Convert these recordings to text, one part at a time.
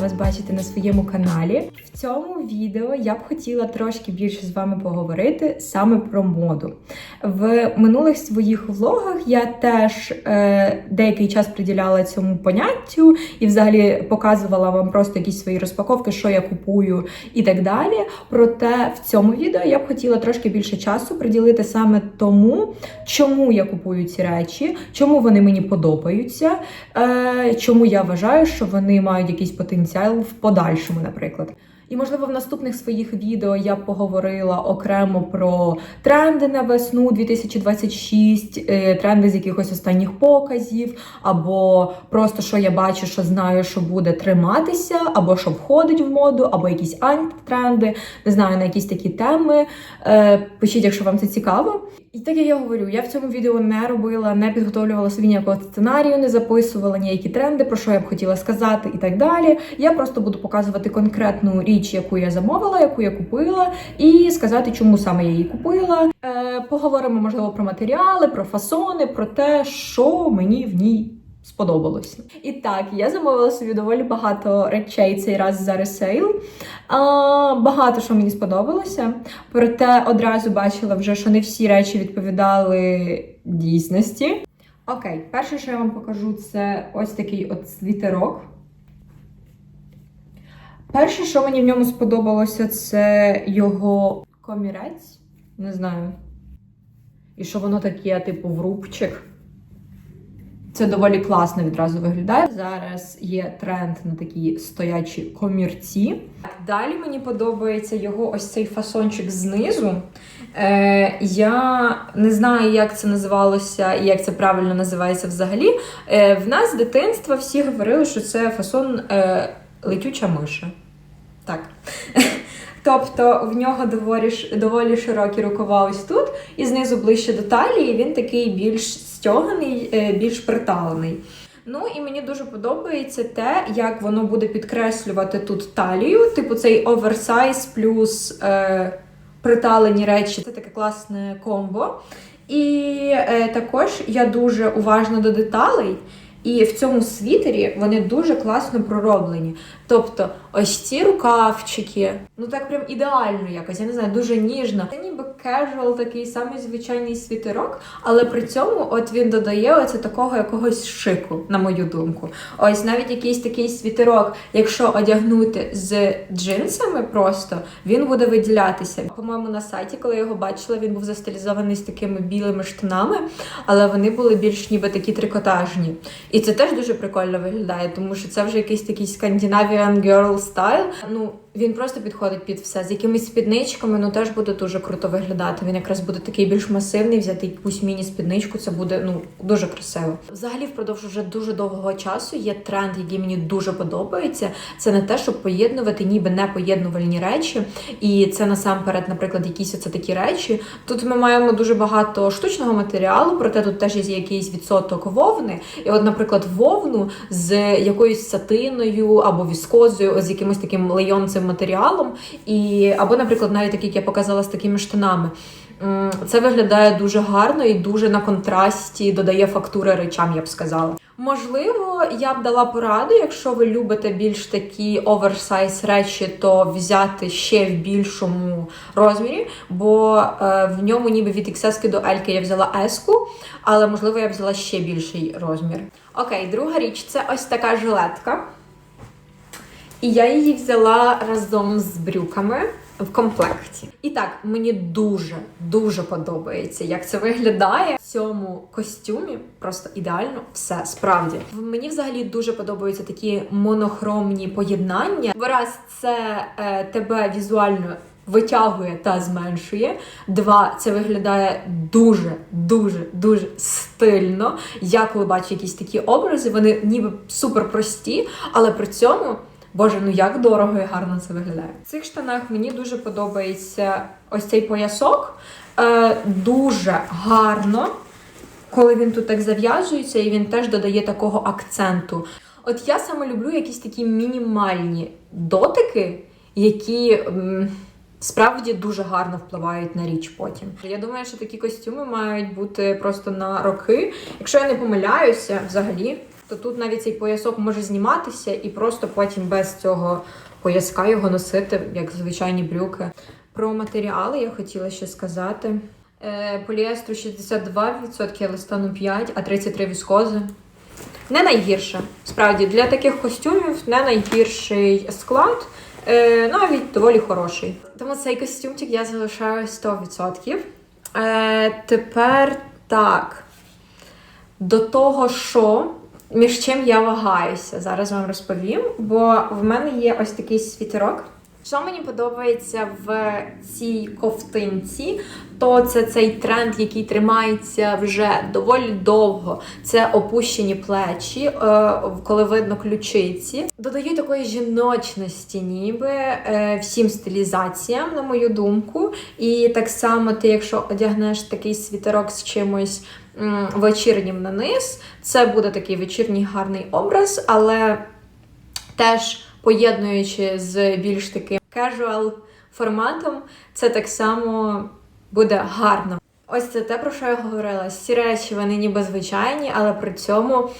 вас бачити на своєму каналі. В цьому відео я б хотіла трошки більше з вами поговорити саме про моду. В минулих своїх влогах я теж е, деякий час приділяла цьому поняттю і взагалі показувала вам просто якісь свої розпаковки, що я купую і так далі. Проте в цьому відео я б хотіла трошки більше часу приділити саме тому, чому я купую ці речі, чому вони мені подобаються, е, чому я вважаю, що вони мають якийсь потенціал в подальшому, наприклад. І, можливо, в наступних своїх відео я б поговорила окремо про тренди на весну 2026, е, тренди з якихось останніх показів, або просто що я бачу, що знаю, що буде триматися, або що входить в моду, або якісь антитренди, не знаю, на якісь такі теми. Е, Пишіть, якщо вам це цікаво. І так як я говорю, я в цьому відео не робила, не підготовлювала собі ніякого сценарію, не записувала ніякі тренди, про що я б хотіла сказати і так далі. Я просто буду показувати конкретну річ, яку я замовила, яку я купила, і сказати, чому саме я її купила. Е, поговоримо, можливо, про матеріали, про фасони, про те, що мені в ній. Сподобалося. І так, я замовила собі доволі багато речей цей раз за ресейл. А, багато що мені сподобалося. Проте одразу бачила вже, що не всі речі відповідали дійсності. Окей, перше, що я вам покажу, це ось такий от світерок. Перше, що мені в ньому сподобалося, це його комірець. Не знаю. І що воно таке, типу, в рубчик. Це доволі класно відразу виглядає. Зараз є тренд на такі стоячі комірці. Далі мені подобається його ось цей фасончик знизу. Е, я не знаю, як це називалося і як це правильно називається взагалі. Е, в нас з дитинства всі говорили, що це фасон е, летюча миша. Так. Тобто в нього доволі, доволі широкі рукава ось тут, і знизу ближче до талії він такий більш стьоганий, е, більш приталений. Ну і мені дуже подобається те, як воно буде підкреслювати тут талію, типу цей оверсайз плюс е, приталені речі. Це таке класне комбо. І е, також я дуже уважна до деталей. І в цьому світері вони дуже класно пророблені. Тобто, ось ці рукавчики, ну так прям ідеально якось, я не знаю, дуже ніжно. Це ніби кежуал, такий самий звичайний світерок, але при цьому от він додає оце такого якогось шику, на мою думку. Ось навіть якийсь такий світерок, якщо одягнути з джинсами просто, він буде виділятися. По-моєму, на сайті, коли я його бачила, він був застилізований з такими білими штанами, але вони були більш ніби такі трикотажні. І це теж дуже прикольно виглядає, тому що це вже якийсь такий Scandinavian girl style. Ну, він просто підходить під все. З якимись спідничками, ну теж буде дуже круто виглядати. Він якраз буде такий більш масивний, взяти якусь міні-спідничку, це буде ну дуже красиво. Взагалі, впродовж вже дуже довгого часу є тренд, який мені дуже подобається. Це не те, щоб поєднувати ніби не поєднувальні речі. І це насамперед, наприклад, якісь оце такі речі. Тут ми маємо дуже багато штучного матеріалу, проте тут теж є якийсь відсоток вовни. І, от, наприклад, вовну з якоюсь сатиною або віскозою, з якимось таким лейонцем матеріалом, і або, наприклад, навіть такий, як я показала з такими штанами. Це виглядає дуже гарно і дуже на контрасті додає фактури речам, я б сказала. Можливо, я б дала пораду, якщо ви любите більш такі оверсайз речі, то взяти ще в більшому розмірі, бо е, в ньому ніби від XS до L я взяла S, але можливо я взяла ще більший розмір. Окей, друга річ це ось така жилетка. І я її взяла разом з брюками в комплекті. І так, мені дуже дуже подобається, як це виглядає в цьому костюмі. Просто ідеально все справді. Мені взагалі дуже подобаються такі монохромні поєднання. Раз це е, тебе візуально. Витягує та зменшує. Два, це виглядає дуже, дуже, дуже стильно. Я коли бачу якісь такі образи, вони ніби супер прості, але при цьому Боже, ну як дорого і гарно це виглядає. В цих штанах мені дуже подобається ось цей поясок. Е, дуже гарно, коли він тут так зав'язується, і він теж додає такого акценту. От я саме люблю якісь такі мінімальні дотики, які. м, Справді дуже гарно впливають на річ потім. Я думаю, що такі костюми мають бути просто на роки. Якщо я не помиляюся, взагалі то тут навіть цей поясок може зніматися і просто потім без цього пояска його носити, як звичайні брюки. Про матеріали я хотіла ще сказати. Е, поліестру 62%, еластану 5%, а 33% віскози. Не найгірше. Справді, для таких костюмів не найгірший склад, е, навіть доволі хороший. Тому цей костюмчик я залишаю 100%. Е, тепер так. До того, що між чим я вагаюся, зараз вам розповім, бо в мене є ось такий світерок. Що мені подобається в цій ковтинці, то це цей тренд, який тримається вже доволі довго. Це опущені плечі, е, коли видно ключиці. Додають такої жіночності, ніби е, всім стилізаціям, на мою думку. І так само, ти, якщо одягнеш такий світерок з чимось вечірнім на низ, це буде такий вечірній гарний образ, але теж поєднуючи з більш таким casual форматом, це так само буде гарно. Ось це те, про що я говорила. Всі речі вони ніби звичайні, але при цьому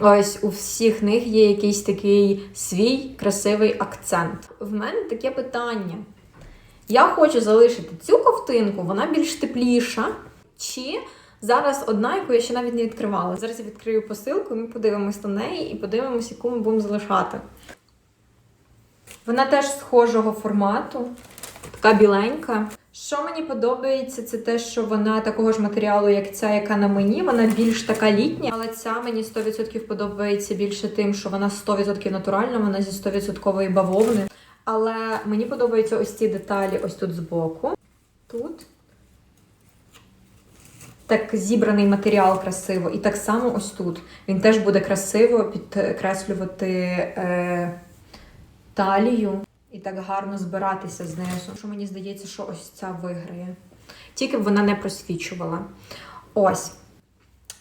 ось у всіх них є якийсь такий свій красивий акцент. В мене таке питання. Я хочу залишити цю ковтинку, вона більш тепліша. Чи зараз одна, яку я ще навіть не відкривала. Зараз я відкрию посилку, ми подивимось на неї і подивимось, яку ми будемо залишати. Вона теж схожого формату, така біленька. Що мені подобається, це те, що вона такого ж матеріалу, як ця, яка на мені. Вона більш така літня, але ця мені 100% подобається більше тим, що вона 100% натуральна, вона зі 100% бавовни. Але мені подобаються ось ці деталі ось тут збоку. Тут. Так зібраний матеріал красиво. І так само ось тут. Він теж буде красиво підкреслювати е, талію і так гарно збиратися знизу. Що мені здається, що ось ця виграє. Тільки б вона не просвічувала. Ось.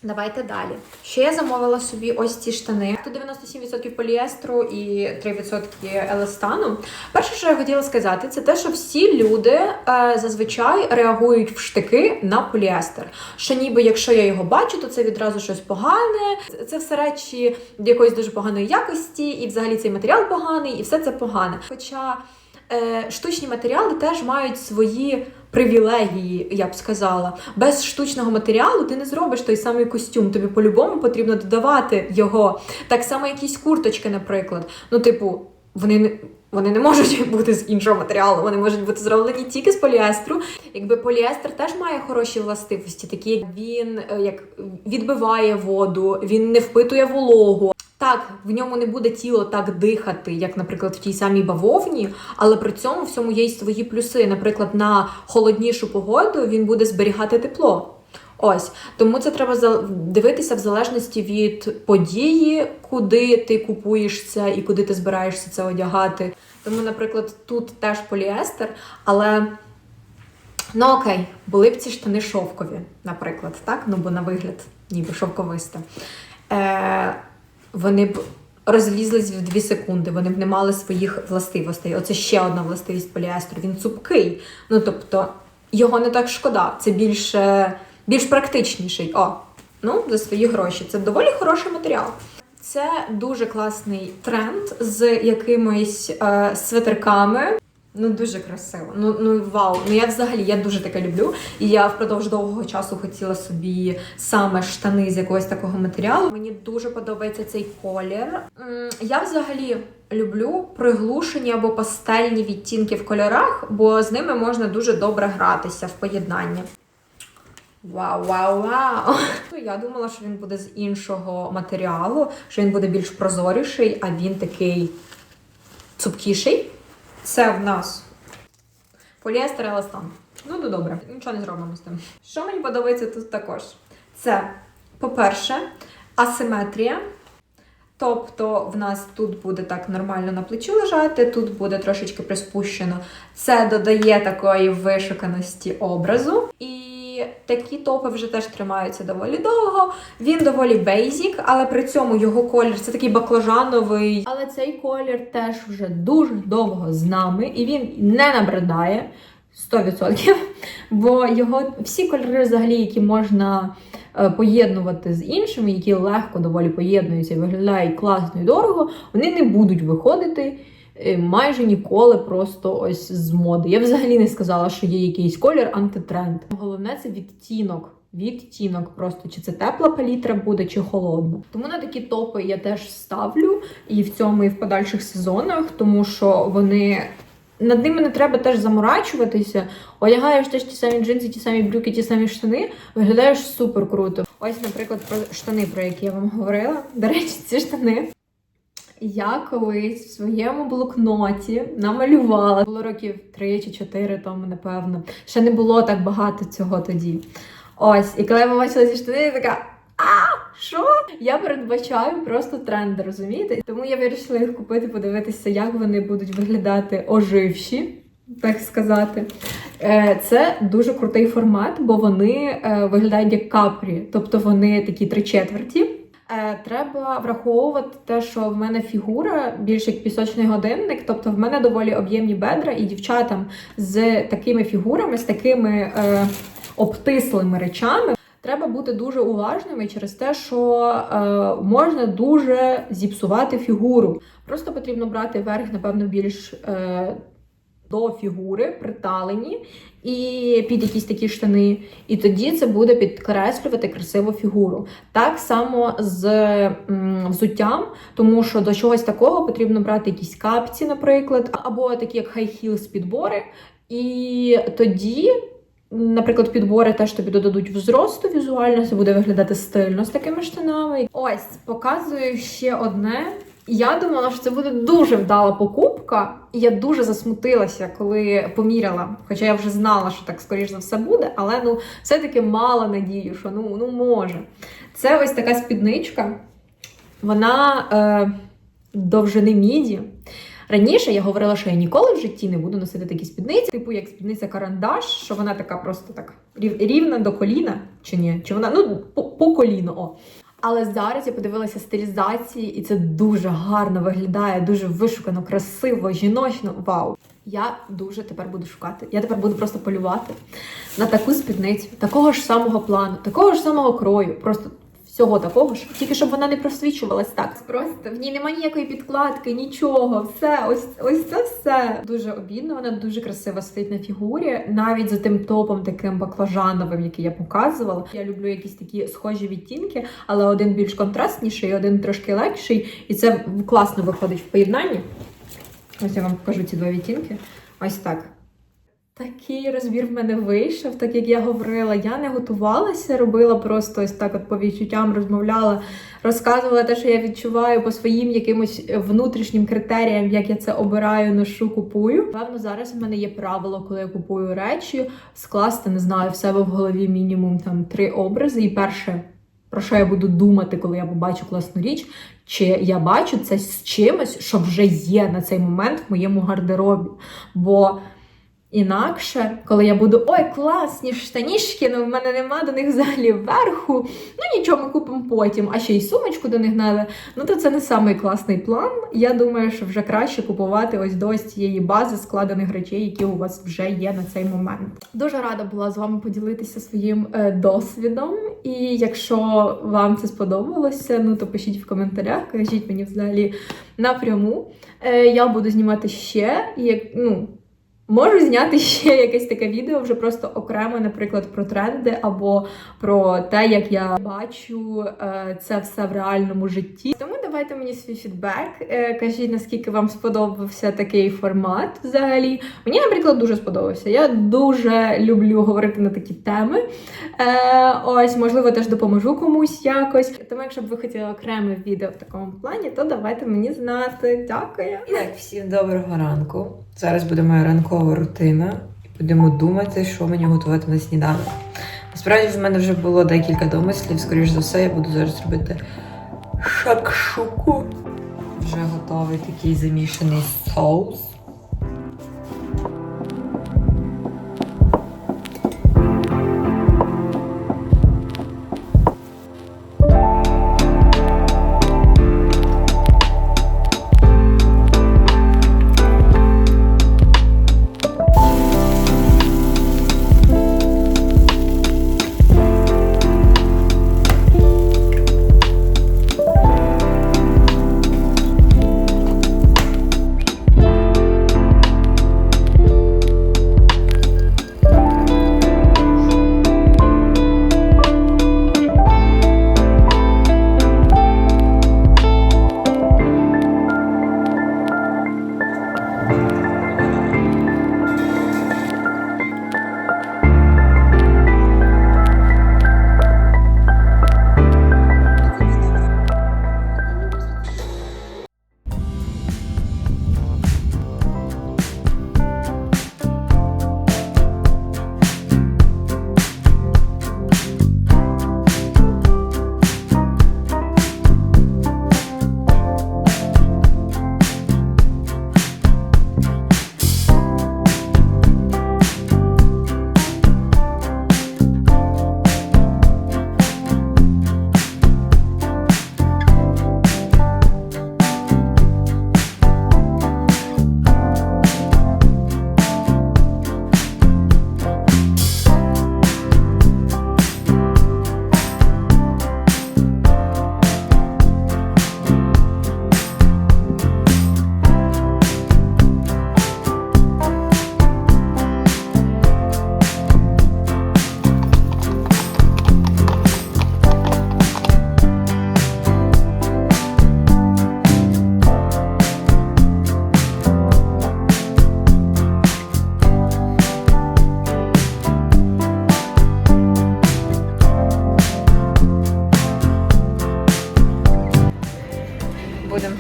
Давайте далі. Ще я замовила собі ось ці штани. Тут 97% поліестру і 3% еластану. Перше, що я хотіла сказати, це те, що всі люди е, зазвичай реагують в штики на поліестер. Що ніби якщо я його бачу, то це відразу щось погане. Це все речі якоїсь дуже поганої якості, і взагалі цей матеріал поганий, і все це погане. Хоча штучні матеріали теж мають свої привілегії, я б сказала. Без штучного матеріалу ти не зробиш той самий костюм. Тобі по-любому потрібно додавати його. Так само якісь курточки, наприклад. Ну, типу, вони не. Вони не можуть бути з іншого матеріалу, вони можуть бути зроблені тільки з поліестру. Якби поліестер теж має хороші властивості, такі він е, як відбиває воду, він не впитує вологу. Так, в ньому не буде тіло так дихати, як, наприклад, в тій самій бавовні, але при цьому всьому є й свої плюси. Наприклад, на холоднішу погоду він буде зберігати тепло. Ось тому це треба дивитися в залежності від події, куди ти купуєш це і куди ти збираєшся це одягати. Тому, наприклад, тут теж поліестер, але ну окей, були б ці штани шовкові, наприклад, так? Ну бо на вигляд, ніби шовковисте. Е, вони б розлізлись в 2 секунди, вони б не мали своїх властивостей. Оце ще одна властивість поліестру. Він цупкий. Ну тобто його не так шкода. Це більш, е, більш практичніший. О, ну, за свої гроші. Це доволі хороший матеріал. Це дуже класний тренд з якимись е, свитерками. Ну, дуже красиво. Ну, ну вау. Ну я взагалі я дуже таке люблю. І я впродовж довгого часу хотіла собі саме штани з якогось такого матеріалу. Мені дуже подобається цей колір. Я взагалі люблю приглушені або пастельні відтінки в кольорах, бо з ними можна дуже добре гратися в поєднанні. Вау, вау, вау! Я думала, що він буде з іншого матеріалу, що він буде більш прозоріший, а він такий цупкіший. Це в нас поліестер еластан. Ну, ну добре, нічого не зробимо з тим. Що мені подобається тут також? Це, по-перше, асиметрія. Тобто в нас тут буде так нормально на плечі лежати, тут буде трошечки приспущено. Це додає такої вишуканості образу. І такі топи вже теж тримаються доволі довго. Він доволі бейзік, але при цьому його колір це такий баклажановий. Але цей колір теж вже дуже довго з нами, і він не набридає. 100%. Бо його всі кольори, взагалі, які можна е, поєднувати з іншими, які легко доволі поєднуються і виглядають класно і дорого, вони не будуть виходити майже ніколи просто ось з моди. Я взагалі не сказала, що є якийсь колір антитренд. Головне це відтінок. Відтінок просто чи це тепла палітра буде, чи холодна. Тому на такі топи я теж ставлю і в цьому, і в подальших сезонах, тому що вони над ними не треба теж заморачуватися. Одягаєш теж ті самі джинси, ті самі брюки, ті самі штани, виглядаєш супер круто. Ось, наприклад, про штани, про які я вам говорила. До речі, ці штани. Я колись в своєму блокноті намалювала. Було років 3 чи 4 тому, напевно. Ще не було так багато цього тоді. Ось, і коли я побачила ці штани, я така. А, що? Я передбачаю просто тренд, розумієте? Тому я вирішила їх купити, подивитися, як вони будуть виглядати оживші, так сказати. Е, Це дуже крутий формат, бо вони е, виглядають як капрі, тобто вони такі три четверті. Е, Треба враховувати те, що в мене фігура більш як пісочний годинник, тобто в мене доволі об'ємні бедра, і дівчатам з такими фігурами, з такими е, обтислими речами. Треба бути дуже уважними через те, що е, можна дуже зіпсувати фігуру. Просто потрібно брати верх, напевно, більш е, до фігури, приталені, і під якісь такі штани. І тоді це буде підкреслювати красиву фігуру. Так само з взуттям, тому що до чогось такого потрібно брати якісь капці, наприклад, або такі як high heels підбори. І тоді. Наприклад, підбори теж тобі додадуть взросту візуально, це буде виглядати стильно з такими штанами. Ось показую ще одне. Я думала, що це буде дуже вдала покупка, і я дуже засмутилася, коли поміряла. Хоча я вже знала, що так скоріш за все буде, але ну все-таки мала надію, що ну, ну може. Це ось така спідничка. Вона е, довжини міді. Раніше я говорила, що я ніколи в житті не буду носити такі спідниці, типу як спідниця карандаш, що вона така просто так рівна до коліна, чи ні? Чи вона ну по, коліну, о. Але зараз я подивилася стилізації, і це дуже гарно виглядає, дуже вишукано, красиво, жіночно. Вау! Я дуже тепер буду шукати. Я тепер буду просто полювати на таку спідницю, такого ж самого плану, такого ж самого крою. Просто всього такого ж, тільки щоб вона не просвічувалась так. Просто в ній немає ніякої підкладки, нічого. Все, ось ось це все. Дуже обідно. Вона дуже красиво стоїть на фігурі, навіть за тим топом таким баклажановим, який я показувала. Я люблю якісь такі схожі відтінки, але один більш контрастніший, один трошки легший, і це класно виходить в поєднанні. Ось я вам покажу ці два відтінки. Ось так. Такий розбір в мене вийшов, так як я говорила, я не готувалася, робила просто ось так, от по відчуттям розмовляла, розказувала те, що я відчуваю по своїм якимось внутрішнім критеріям, як я це обираю, ношу, купую. Певно, зараз в мене є правило, коли я купую речі, скласти, не знаю, в себе в голові мінімум там три образи. І перше, про що я буду думати, коли я побачу класну річ, чи я бачу це з чимось, що вже є на цей момент в моєму гардеробі. Бо Інакше, коли я буду ой, класні штанішки, ну в мене нема до них взагалі верху. Ну нічого, ми купимо потім, а ще й сумочку до них треба. Ну то це не самий класний план. Я думаю, що вже краще купувати ось до ось цієї бази складених речей, які у вас вже є на цей момент. Дуже рада була з вами поділитися своїм е, досвідом. І якщо вам це сподобалося, ну то пишіть в коментарях, кажіть мені взагалі напряму. Е, я буду знімати ще, як ну. Можу зняти ще якесь таке відео, вже просто окремо, наприклад, про тренди або про те, як я бачу е, це все в реальному житті. Тому давайте мені свій фідбек. Е, кажіть, наскільки вам сподобався такий формат взагалі. Мені, наприклад, дуже сподобався. Я дуже люблю говорити на такі теми. Е, ось, можливо, теж допоможу комусь якось. Тому, якщо б ви хотіли окреме відео в такому плані, то давайте мені знати. Дякую. І так, всім доброго ранку. Зараз буде моя ранкова рутина. Будемо думати, що мені готувати на сніданок. Насправді в мене вже було декілька домислів. Скоріш за все, я буду зараз робити шакшуку. Вже готовий такий замішаний соус.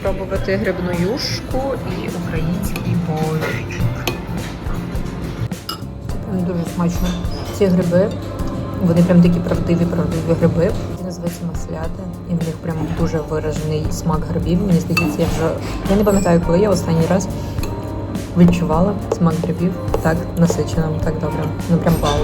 Спробувати грибну юшку і український борщик. Вони дуже смачно. Ці гриби, вони прям такі правдиві, правдиві гриби. Називаються масляти, і в них прям дуже виражений смак грибів. Мені здається, я вже я не пам'ятаю, коли я останній раз відчувала смак грибів так насичено, так добре. Ну прям вау.